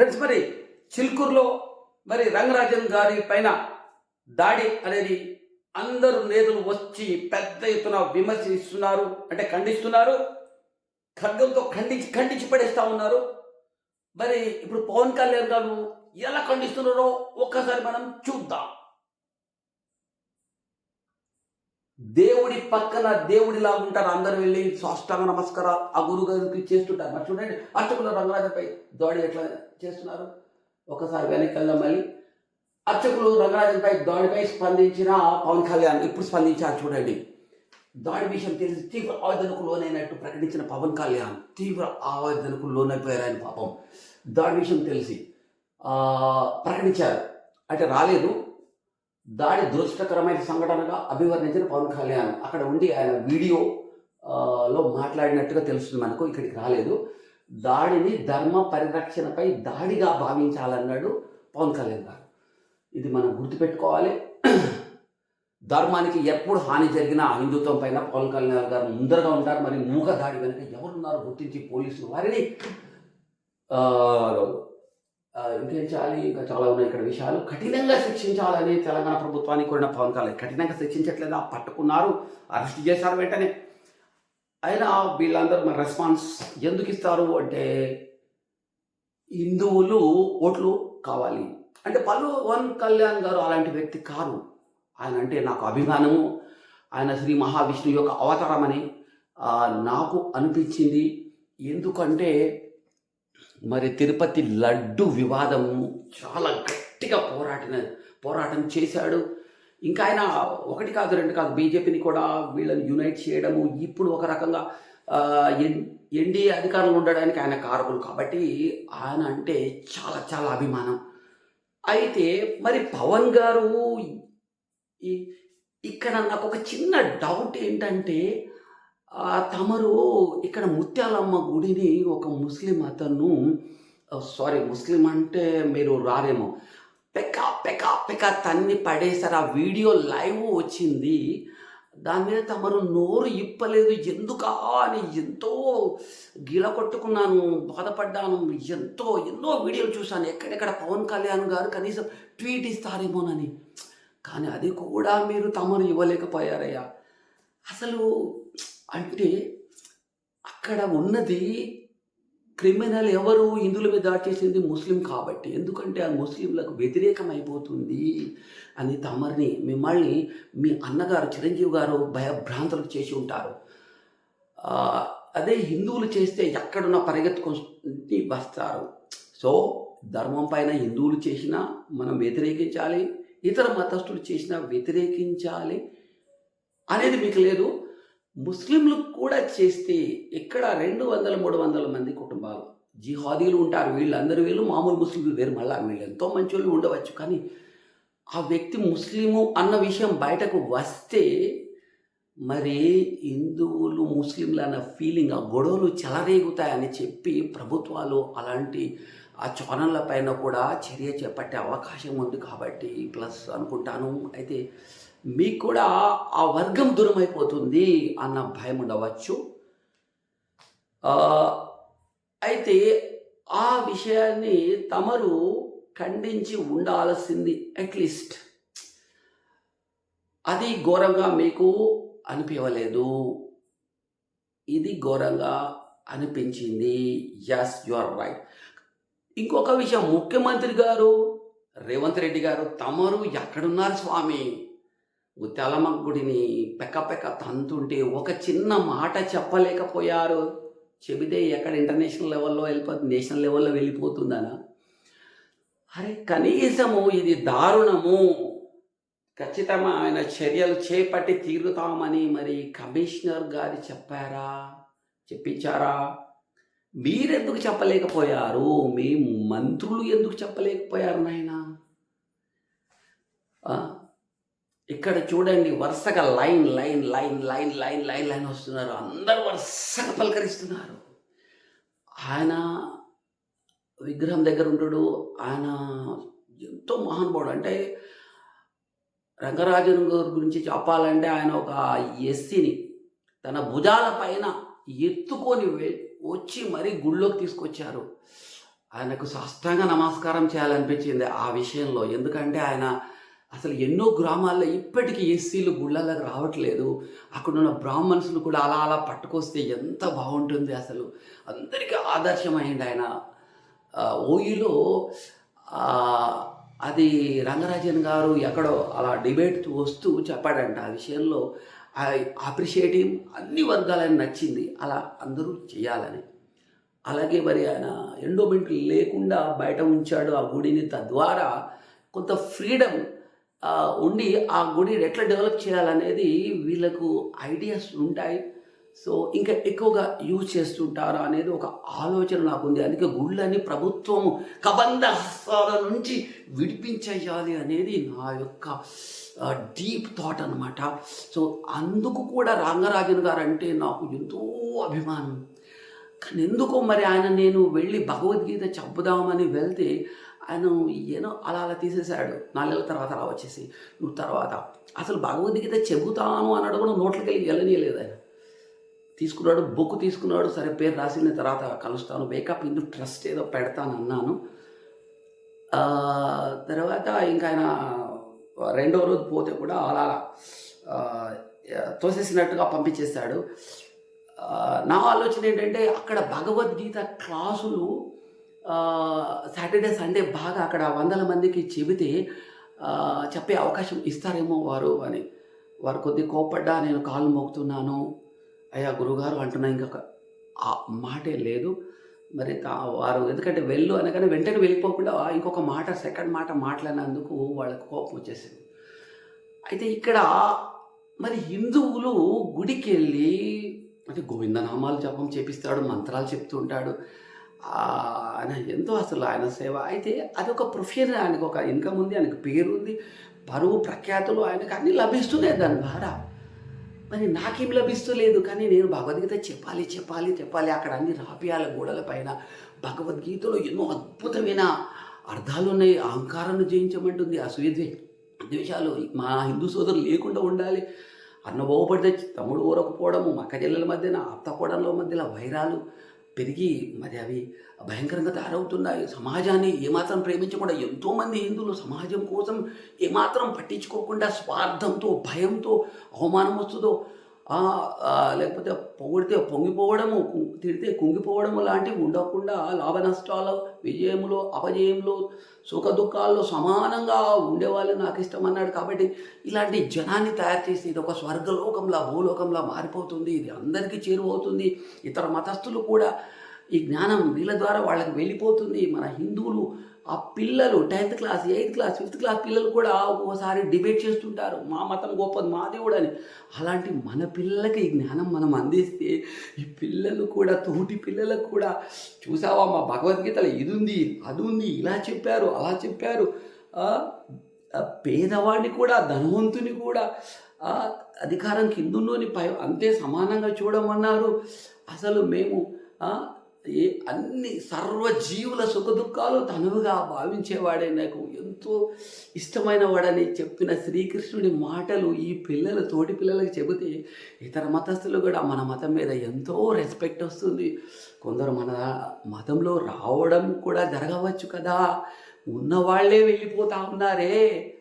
Friends మరి చిల్కూరులో మరి రంగరాజన్ గారి పైన దాడి అనేది అందరూ నేతలు వచ్చి పెద్ద ఎత్తున విమర్శిస్తున్నారు అంటే ఖండిస్తున్నారు ఖడ్గంతో ఖండించి ఖండించి పడేస్తూ ఉన్నారు. మరి ఇప్పుడు పవన్ కళ్యాణ్ గారు ఎలా ఖండిస్తున్నారో ఒక్కసారి మనం చూద్దాం. దేవుడి పక్కన దేవుడిలా ఉంటారు. అందరూ వెళ్ళి సాష్టాంగ నమస్కారాలు ఆ గురువు గారికి చేస్తుంటారు. మరి చూడండి అర్చకుల రంగరాజపై దాడి ఎట్లా చేస్తున్నారు? ఒకసారి వెనక్కి వెళ్దాం మళ్ళీ. అర్చకులు రంగరాజన్పై దాడిపై స్పందించిన పవన్ కళ్యాణ్ ఇప్పుడు స్పందించారు చూడండి. దాడి విషయం తెలిసి తీవ్ర ఆవేదనకు లోనైనట్టు ప్రకటించిన పవన్ కళ్యాణ్ తీవ్ర ఆవేదనకు లోనైపోయారు ఆయన పాపం. దాడి విషయం తెలిసి ప్రకటించారు. అంటే రాలేదు. దాడి దురదృష్టకరమైన సంఘటనగా అభివర్ణించిన పవన్ కళ్యాణ్. అక్కడ ఉండి ఆయన వీడియో లో మాట్లాడినట్టుగా తెలుస్తుంది మనకు ఇక్కడికి రాలేదు. దాడిని ధర్మ పరిరక్షణపై దాడిగా భావించాలన్నాడు పవన్ కళ్యాణ్ గారు. ఇది మనం గుర్తుపెట్టుకోవాలి. ధర్మానికి ఎప్పుడు హాని జరిగినా హిందుత్వం పైన పవన్ కళ్యాణ్ గారు ముందరగా ఉంటారు. మరి మూగ దాడి వెనుక ఎవరున్నారో గుర్తించి పోలీసులు వారిని? ఆ, ఇంకేం చేయాలి ఇంకా చాలా ఉన్నాయి ఇక్కడ విషయాలు. కఠినంగా శిక్షించాలని తెలంగాణ ప్రభుత్వానికి కూడా పవన్ కళ్యాణ్. కఠినంగా ఆ పట్టుకున్నారు. అరెస్ట్ చేశారు వెంటనే. అయినా వీళ్ళందరూ మన రెస్పాన్స్ ఎందుకు ఇస్తారు అంటే హిందువులు ఓట్లు కావాలి. అంటే పవన్ కళ్యాణ్ గారు అలాంటి వ్యక్తి కారు. ఆయన అంటే నాకు అభిమానము. ఆయన శ్రీ మహావిష్ణువు యొక్క అవతారమని నాకు అనిపించింది. ఎందుకంటే మరి తిరుపతి లడ్డు వివాదము చాలా గట్టిగా పోరాటిన పోరాటం చేశాడు. ఇంకా ఆయన ఒకటి కాదు రెండు కాదు బీజేపీని కూడా వీళ్ళని యునైట్ చేయడము. ఇప్పుడు ఒక రకంగా ఎన్- ఎన్డీఏ అధికారంలో ఉండడానికి ఆయన కారకులు కాబట్టి ఆయన అంటే చాలా చాలా అభిమానం. అయితే మరి పవన్ గారు ఇక్కడ నాకు ఒక చిన్న డౌట్ ఏంటంటే తమరు ఇక్కడ ముత్యాలమ్మ గుడిని ఒక ముస్లిం అతను సారీ ముస్లిం అంటే మీరు రారేమో. పెక్క పెక్క పెక్క తన్ని పడేసారు ఆ వీడియో లైవ్ వచ్చింది. దాని మీద తమరు నోరు ఇప్పలేదు. ఎందుకా అని ఎంతో గిల కొట్టుకున్నాను బాధపడ్డాను ఎంతో ఎన్నో వీడియోలు చూశాను. ఎక్కడెక్కడ పవన్ కళ్యాణ్ గారు కనీసం ట్వీట్ ఇస్తారేమోనని. కానీ అది కూడా మీరు తమరు ఇవ్వలేకపోయారయ్యా. అసలు అంటే అక్కడ ఉన్నది క్రిమినల్ ఎవరు? హిందువుల మీద దాడి చేసింది ముస్లిం కాబట్టి. ఎందుకంటే ఆ ముస్లింలకు వ్యతిరేకం అయిపోతుంది అని తమరిని మిమ్మల్ని మీ అన్నగారు చిరంజీవి గారు భయభ్రాంతులకు చేసి ఉంటారు. అదే హిందువులు చేస్తే ఎక్కడున్న పరిగెత్తుకొని వస్తారు. సో ధర్మం పైన హిందువులు చేసినా మనం వ్యతిరేకించాలి ఇతర మతస్థులు చేసినా వ్యతిరేకించాలి. అనేది మీకు లేదు. ముస్లింలు కూడా చేస్తే ఇక్కడ రెండు వందల మూడు వందల మంది కుటుంబాలు జిహాదీలు ఉంటారు. వీళ్ళందరూ వీళ్ళు మామూలు ముస్లింలు వేరు. మళ్ళీ వీళ్ళు ఎంతో మంచి వాళ్ళు ఉండవచ్చు. కానీ ఆ వ్యక్తి ముస్లిము అన్న విషయం బయటకు వస్తే మరి హిందువులు ముస్లింలు అన్న ఫీలింగ్ ఆ గొడవలు చెలరేగుతాయని చెప్పి ప్రభుత్వాలు అలాంటి ఆ ఛానళ్ళ పైన కూడా చర్య చేపట్టే అవకాశం ఉంది కాబట్టి ప్లస్ అనుకుంటాను. అయితే మీకు కూడా ఆ వర్గం దూరమైపోతుంది అన్న భయం ఉండవచ్చు అయితే ఆ విషయాన్ని తమరు ఖండించి ఉండాల్సింది అట్లీస్ట్ అది ఘోరంగా మీకు అనిపించలేదు ఇది ఘోరంగా అనిపించింది. ఎస్ యు ఆర్ రైట్ ఇంకొక విషయం ముఖ్యమంత్రి గారు రేవంత్ రెడ్డి గారు తమరు ఎక్కడున్నారు స్వామి? గుడిని పెకపెక తంతుంటే ఒక చిన్న మాట చెప్పలేకపోయారు. చెబితే ఎక్కడ ఇంటర్నేషనల్ లెవెల్లో వెళ్ళిపోతుంది నేషనల్ లెవెల్లో వెళ్ళిపోతుందనా. అరే కనీసము ఇది దారుణము. ఖచ్చితమైన చర్యలు చేపట్టి తీరుతామని మరి కమిషనర్ గారు చెప్పారా? చెప్పించారా? మీరెందుకు చెప్పలేకపోయారు? మీ మంత్రులు ఎందుకు చెప్పలేకపోయారు నాయన? ఇక్కడ చూడండి వరుసగా line line line line line line line వస్తున్నారు. అందరూ వరుసగా పలకరిస్తున్నారు. ఆయన విగ్రహం దగ్గర ఉంటాడు. ఆయన ఎంతో మహానుభావుడు. అంటే రంగరాజన్ గారి గురించి చెప్పాలంటే ఆయన ఒక ఎస్సీని తన భుజాల పైన ఎత్తుకొని వచ్చి మరీ గుళ్ళోకి తీసుకొచ్చారు. ఆయనకు సాష్టాంగ నమస్కారం చేయాలనిపించింది ఆ విషయంలో. ఎందుకంటే ఆయన అసలు ఎన్నో గ్రామాల్లో ఇప్పటికీ ఎస్సీలు గుళ్ళలకు రావట్లేదు. అక్కడున్న బ్రాహ్మణ్స్ను కూడా అలా అలా పట్టుకొస్తే ఎంత బాగుంటుంది అసలు. అందరికీ ఆదర్శమైంది ఆయన. ఓయిలో అది రంగరాజన్ గారు ఎక్కడో అలా డిబేట్ వస్తూ చెప్పాడంట ఆ విషయంలో. అప్రిషియేటివ్ అన్ని వర్గాలని నచ్చింది. అలా అందరూ చేయాలని. అలాగే మరి ఆయన ఎండోమెంట్ లేకుండా బయట ఉంచాడు ఆ గుడిని తద్వారా కొంత ఫ్రీడమ్ ఉండి ఆ గుడిని ఎట్లా డెవలప్ చేయాలనేది వీళ్ళకు ఐడియాస్ ఉంటాయి. సో ఇంకా ఎక్కువగా యూజ్ చేస్తుంటారా అనేది ఒక ఆలోచన నాకు ఉంది అందుకే గుళ్ళని ప్రభుత్వము కబంధ హస్తాల నుంచి విడిపించేయాలి అనేది నా యొక్క డీప్ థాట్ అనమాట సో అందుకు కూడా రంగరాజన్ గారు అంటే నాకు ఎంతో అభిమానం. కానీ ఎందుకో మరి ఆయన నేను వెళ్ళి భగవద్గీత చెప్పుదామని వెళ్తే ఆయన ఏనో అలా అలా తీసేశాడు. నాలుగేళ్ళ తర్వాత అలా వచ్చేసి నువ్వు తర్వాత అసలు భగవద్గీత చెబుతాను అన్నాడు కూడా నోట్లకి వెళ్ళి వెళ్ళనీయలేదు ఆయన. తీసుకున్నాడు బుక్ తీసుకున్నాడు సరే పేరు రాసిన తర్వాత కలుస్తాను వేకప్ ఇందు ట్రస్ట్ ఏదో పెడతాను అన్నాను. తర్వాత ఇంకా ఆయన రెండో రోజు పోతే కూడా అలా తోసేసినట్టుగా పంపించేశాడు. నా ఆలోచన ఏంటంటే అక్కడ భగవద్గీత క్లాసులు సాటర్డే సండే బాగా అక్కడ వందల మందికి చెబితే చెప్పే అవకాశం ఇస్తారేమో వారు అని. వారు కొద్ది కోపడ్డా నేను కాళ్ళు మోగుతున్నాను. అయ్యా గురుగారు అంటున్నా ఇంకా ఆ మాటే లేదు. మరి తా- వారు ఎందుకంటే వెళ్ళు అనగానే వెంటనే వెళ్ళిపోకుండా ఇంకొక మాట సెకండ్ మాట మాట్లాడినందుకు వాళ్ళకు కోపం వచ్చేసింది. అయితే ఇక్కడ మరి హిందువులు గుడికి వెళ్ళి అంటే గోవిందనామాలు జపం చేపిస్తాడు మంత్రాలు చెప్తుంటాడు. ఆయన ఎంతో అసలు ఆయన సేవ. అయితే అదొక ప్రొఫెషన్ ఆయనకు ఒక ఇన్కమ్ ఉంది ఆయనకు పేరు ఉంది పరువు ప్రఖ్యాతులు ఆయనకు అన్నీ లభిస్తున్నాయి దాని ద్వారా. మరి నాకేం లభిస్తలేదు కానీ నేను భగవద్గీత చెప్పాలి చెప్పాలి చెప్పాలి. అక్కడ అన్ని రాపియాల గోడల పైన భగవద్గీతలో ఎన్నో అద్భుతమైన అర్థాలు ఉన్నాయి. అహంకారాన్ని జయించమంటుంది అసూయ ద్వే- ద్వేషాలు మా హిందూ సోదరులు లేకుండా ఉండాలి. అన్న బాగుపడితే తమ్ముడు ఊరకపోవడము మక్క చెల్లెల మధ్యన అత్తకోడల మధ్యలో వైరాలు. పెరిగి మరి అవి భయంకరంగా తయారవుతున్నాయి. సమాజాన్ని ఏమాత్రం ప్రేమించకుండా ఎంతోమంది హిందువులు సమాజం కోసం ఏమాత్రం పట్టించుకోకుండా స్వార్థంతో భయంతో అవమానం వస్తుందో లేకపోతే పొగిడితే పొంగిపోవడము తిడితే కుంగిపోవడము లాంటివి ఉండకుండా లాభ నష్టాలు విజయములో అపజయంలో సుఖ దుఃఖాల్లో సమానంగా ఉండేవాళ్ళు నాకు ఇష్టం అన్నాడు కాబట్టి ఇలాంటి జనాన్ని తయారు చేసి ఇది ఒక స్వర్గలోకంలా భూలోకంలా మారిపోతుంది ఇది అందరికీ చేరువవుతుంది. ఇతర మతస్థులు కూడా ఈ జ్ఞానం వీళ్ళ ద్వారా వాళ్ళకి వెళ్ళిపోతుంది. మన హిందువులు ఆ పిల్లలు tenth class eighth class fifth class పిల్లలు కూడా ఒక్కోసారి డిబేట్ చేస్తుంటారు. మా మతం గొప్పది మా దేవుడు అని. అలాంటి మన పిల్లలకి ఈ జ్ఞానం మనం అందిస్తే ఈ పిల్లలు కూడా తోటి పిల్లలకు కూడా చూసావా మా భగవద్గీతలో ఇది ఉంది అది ఉంది ఇలా చెప్పారు అలా చెప్పారు. పేదవాడిని కూడా ధనవంతుని కూడా అధికారం కిందున్నోని పై అంతే సమానంగా చూడమన్నారు. అసలు మేము ఏ అన్ని సర్వజీవుల సుఖదుఖాలు తనువుగా భావించేవాడే నాకు ఎంతో ఇష్టమైన వాడని చెప్పిన శ్రీకృష్ణుడి మాటలు ఈ పిల్లలు తోటి పిల్లలకు చెబితే ఇతర మతస్థులు కూడా మన మతం మీద ఎంతో రెస్పెక్ట్ వస్తుంది. కొందరు మన మతంలో రావడం కూడా జరగవచ్చు కదా. ఉన్నవాళ్ళే వెళ్ళిపోతా ఉన్నారే.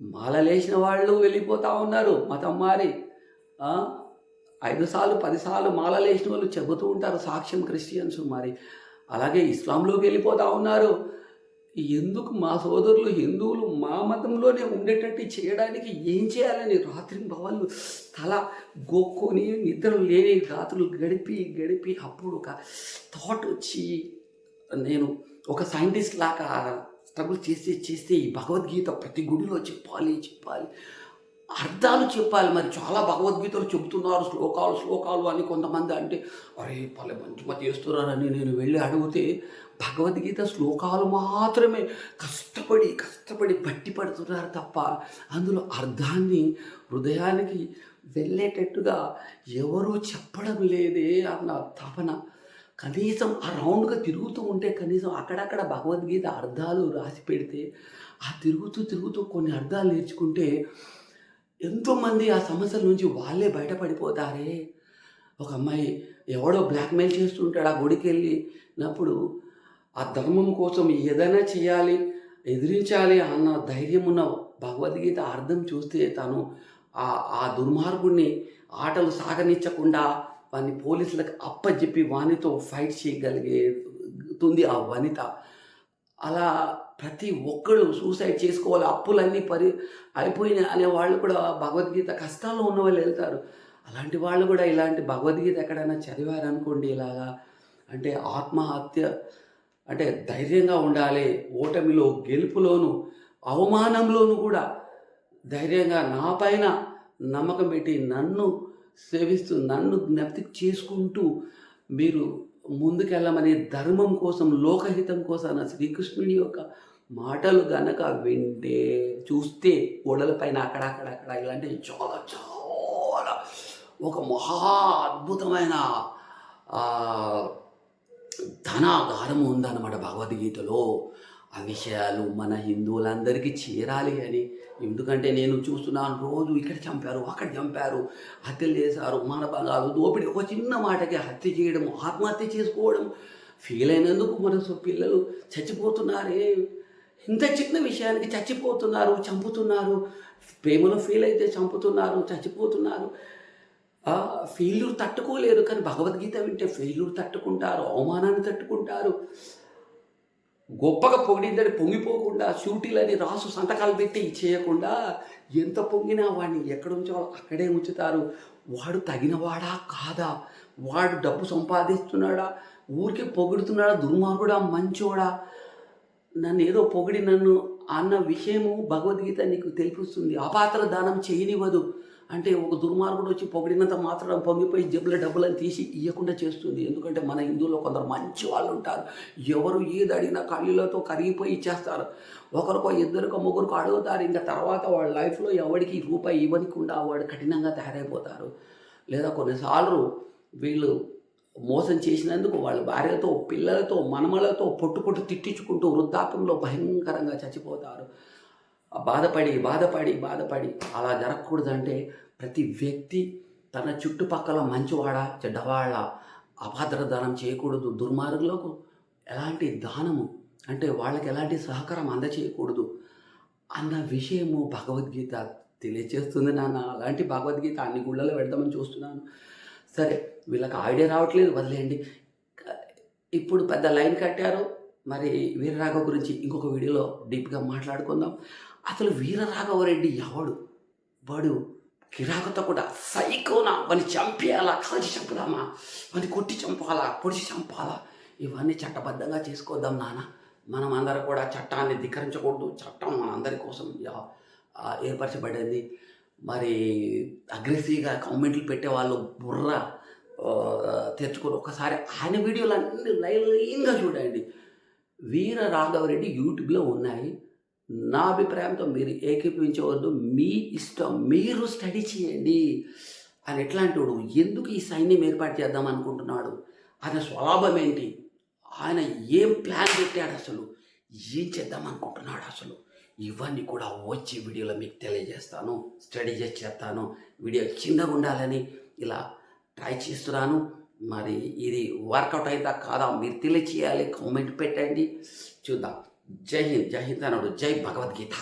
మాలలేసిన వాళ్ళు వెళ్ళిపోతా ఉన్నారు. మతం మారి ఐదు సార్లు పదిసార్లు మాలలేసిన వాళ్ళు చెబుతూ ఉంటారు సాక్ష్యం క్రిస్టియన్స్ మరి. అలాగే ఇస్లాంలోకి వెళ్ళిపోతా ఉన్నారు. ఎందుకు మా సోదరులు హిందువులు మా మతంలోనే ఉండేటట్టు చేయడానికి ఏం చేయాలని రాత్రి భవాళ్ళు తల గోక్కొని నిద్ర లేని రాత్రులు గడిపి గడిపి అప్పుడు ఒక థాట్ వచ్చి నేను ఒక సైంటిస్ట్ లాగా స్ట్రగుల్ చేస్తే చేస్తే ఈ భగవద్గీత ప్రతి గుడిలో చెప్పాలి చెప్పాలి. అర్థాలు చెప్పాలి. మరి చాలా భగవద్గీతలు చెబుతున్నారు శ్లోకాలు శ్లోకాలు అని కొంతమంది అంటే అరే పల్లె మంచి మంచి చేస్తున్నారని నేను వెళ్ళి అడిగితే భగవద్గీత శ్లోకాలు మాత్రమే కష్టపడి కష్టపడి బట్టి పడుతున్నారు తప్ప అందులో అర్థాన్ని హృదయానికి వెళ్ళేటట్టుగా ఎవరూ చెప్పడం లేదే అన్న తపన. కనీసం ఆ రౌండ్గా తిరుగుతూ ఉంటే కనీసం అక్కడక్కడ భగవద్గీత అర్థాలు రాసి పెడితే ఆ తిరుగుతూ తిరుగుతూ కొన్ని అర్థాలు నేర్చుకుంటే ఎంతోమంది ఆ సమస్యల నుంచి వాళ్ళే బయటపడిపోతారే. ఒక అమ్మాయి ఎవడో బ్లాక్మెయిల్ చేస్తుంటాడు ఆ గుడికి వెళ్ళినప్పుడు ఆ ధర్మం కోసం ఏదైనా చేయాలి ఎదిరించాలి అన్న ధైర్యం ఉన్న భగవద్గీత అర్థం చూస్తే తను ఆ ఆ దుర్మార్గుడిని ఆటలు సాగనిచ్చకుండా వాని పోలీసులకు అప్పచెప్పి వానితో ఫైట్ చేయగలిగేతుంది ఆ వనిత. అలా ప్రతి ఒక్కడు సూసైడ్ చేసుకోవాలి అప్పులన్నీ పరి అయిపోయినాయి అనే వాళ్ళు కూడా భగవద్గీత కష్టాల్లో ఉన్న వాళ్ళు వెళ్తారు. అలాంటి వాళ్ళు కూడా ఇలాంటి భగవద్గీత ఎక్కడైనా చదివారనుకోండి ఇలాగా అంటే ఆత్మహత్య అంటే ధైర్యంగా ఉండాలి ఓటమిలో గెలుపులోను అవమానంలోనూ కూడా ధైర్యంగా నా పైన నమ్మకం పెట్టి నన్ను సేవిస్తూ నన్ను జ్ఞప్తి చేసుకుంటూ మీరు ముందుకెళ్ళమనే ధర్మం కోసం లోకహితం కోసం అన్న శ్రీకృష్ణుని యొక్క మాటలు గనక వింటే చూస్తే ఓడలపైన అక్కడక్కడ అక్కడ ఇలాంటివి చాలా చాలా ఒక మహా అద్భుతమైన ఆ, ధనాగారము ఉందన్నమాట భగవద్గీతలో. ఆ విషయాలు మన హిందువులందరికీ చేరాలి అని. ఎందుకంటే నేను చూస్తున్నాను రోజు ఇక్కడ చంపారు అక్కడ చంపారు హత్యలు చేశారు మానభంగాలు దోపిడీ ఒక చిన్న మాటకి హత్య చేయడం ఆత్మహత్య చేసుకోవడం ఫీల్ అయినందుకు మన పిల్లలు చచ్చిపోతున్నారే. ఇంత చిన్న విషయానికి చచ్చిపోతున్నారు చంపుతున్నారు ప్రేమలో ఫీల్ అయితే చంపుతున్నారు చచ్చిపోతున్నారు. ఫెయిల్యూర్ తట్టుకోలేరు కానీ భగవద్గీత వింటే ఫెయిల్యూర్ తట్టుకుంటారు అవమానాన్ని తట్టుకుంటారు. గొప్పగా పొగిడిందని పొంగిపోకుండా షూటీలని రాసు సంతకాలు పెట్టి చేయకుండా ఎంత పొంగినా వాడిని ఎక్కడ ఉంచాలో అక్కడే ఉంచుతారు. వాడు తగినవాడా కాదా? వాడు డబ్బు సంపాదిస్తున్నాడా? ఊరికే పొగుడుతున్నాడా? దుర్మార్గుడా? మంచోడా? నన్ను ఏదో పొగిడి నన్ను అన్న విషయము భగవద్గీత నీకు తెలిపిస్తుంది. అపాత్ర దానం చేయనివ్వదు. అంటే ఒక దుర్మార్గుడు వచ్చి పొగిడినంత మాత్రం పొంగిపోయి జబ్బుల డబ్బులను తీసి ఇవ్వకుండా చేస్తుంది. ఎందుకంటే మన హిందువులో కొందరు మంచి వాళ్ళు ఉంటారు. ఎవరు ఏది అడిగినా కళ్ళులతో కరిగిపోయి ఇచ్చేస్తారు. ఒకరికో ఇద్దరికో ముగ్గురికో అడుగుతారు. ఇంకా తర్వాత వాళ్ళ లైఫ్లో ఎవరికి రూపాయి ఇవ్వనికుండా వాడు కఠినంగా తయారైపోతారు. లేదా కొన్నిసార్లు వీళ్ళు మోసం చేసినందుకు వాళ్ళ భార్యతో పిల్లలతో మనమలతో పొట్టు పొట్టు తిట్టించుకుంటూ వృద్ధాప్యంలో భయంకరంగా చచ్చిపోతారు. బాధపడి బాధపడి బాధపడి అలా జరగకూడదంటే ప్రతి వ్యక్తి తన చుట్టుపక్కల మంచివాడ చెడ్డవాళ్ళ అభద్ర దానం చేయకూడదు. దుర్మార్గులకు ఎలాంటి దానము? అంటే వాళ్ళకి ఎలాంటి సహకారం అందచేయకూడదు అన్న విషయము భగవద్గీత తెలియజేస్తుంది నాన్న. అలాంటి భగవద్గీత అన్ని గుళ్ళలో పెడదామని చూస్తున్నాను. సరే వీళ్ళకి ఐడియా రావట్లేదు వదిలేయండి. ఇప్పుడు పెద్ద లైన్ కట్టారు. మరి వీరరాఘవ గురించి ఇంకొక వీడియోలో డీప్గా మాట్లాడుకుందాం. అసలు వీరరాఘవరెడ్డి ఎవడు? వాడు కిరాకతో కూడా సైకోనా వాని చంపేయాలా కాల్చి చంపుదామా వాని కొట్టి చంపాలా పొడిచి చంపాలా? ఇవన్నీ చట్టబద్ధంగా చేసుకోద్దాం నాన్న. మనం అందరం కూడా చట్టాన్ని ధిక్కరించకూడదు. చట్టం మన అందరి కోసం ఏర్పరచబడింది. మరి అగ్రెసివ్గా కామెంట్లు పెట్టే వాళ్ళు బుర్ర తెచ్చుకొని ఒకసారి ఆయన వీడియోలు అన్ని లైన్ లైన్గా చూడండి. వీర రాఘవరెడ్డి యూట్యూబ్లో ఉన్నాయి. నా అభిప్రాయంతో మీరు ఏకీపించవద్దు మీ ఇష్టం మీరు స్టడీ చేయండి అని ఎట్లాంటి వాడు ఎందుకు ఈ సైన్యం ఏర్పాటు చేద్దాం అనుకుంటున్నాడు? ఆయన స్వభావం ఏంటి? ఆయన ఏం ప్లాన్ పెట్టాడు అసలు? ఏం చేద్దాం అనుకుంటున్నాడు అసలు? ఇవన్నీ కూడా వచ్చే వీడియోలో మీకు తెలియజేస్తాను స్టడీ చేసి చేస్తాను. వీడియో చిన్నగా ఉండాలని ఇలా ట్రై చేస్తున్నాను. మరి ఇది వర్కౌట్ అయితే కాదా మీరు తెలియచేయాలి కామెంట్ పెట్టండి. చూద్దాం. జై హింద్ జై హింద్ అన్నాడు జై భగవద్గీత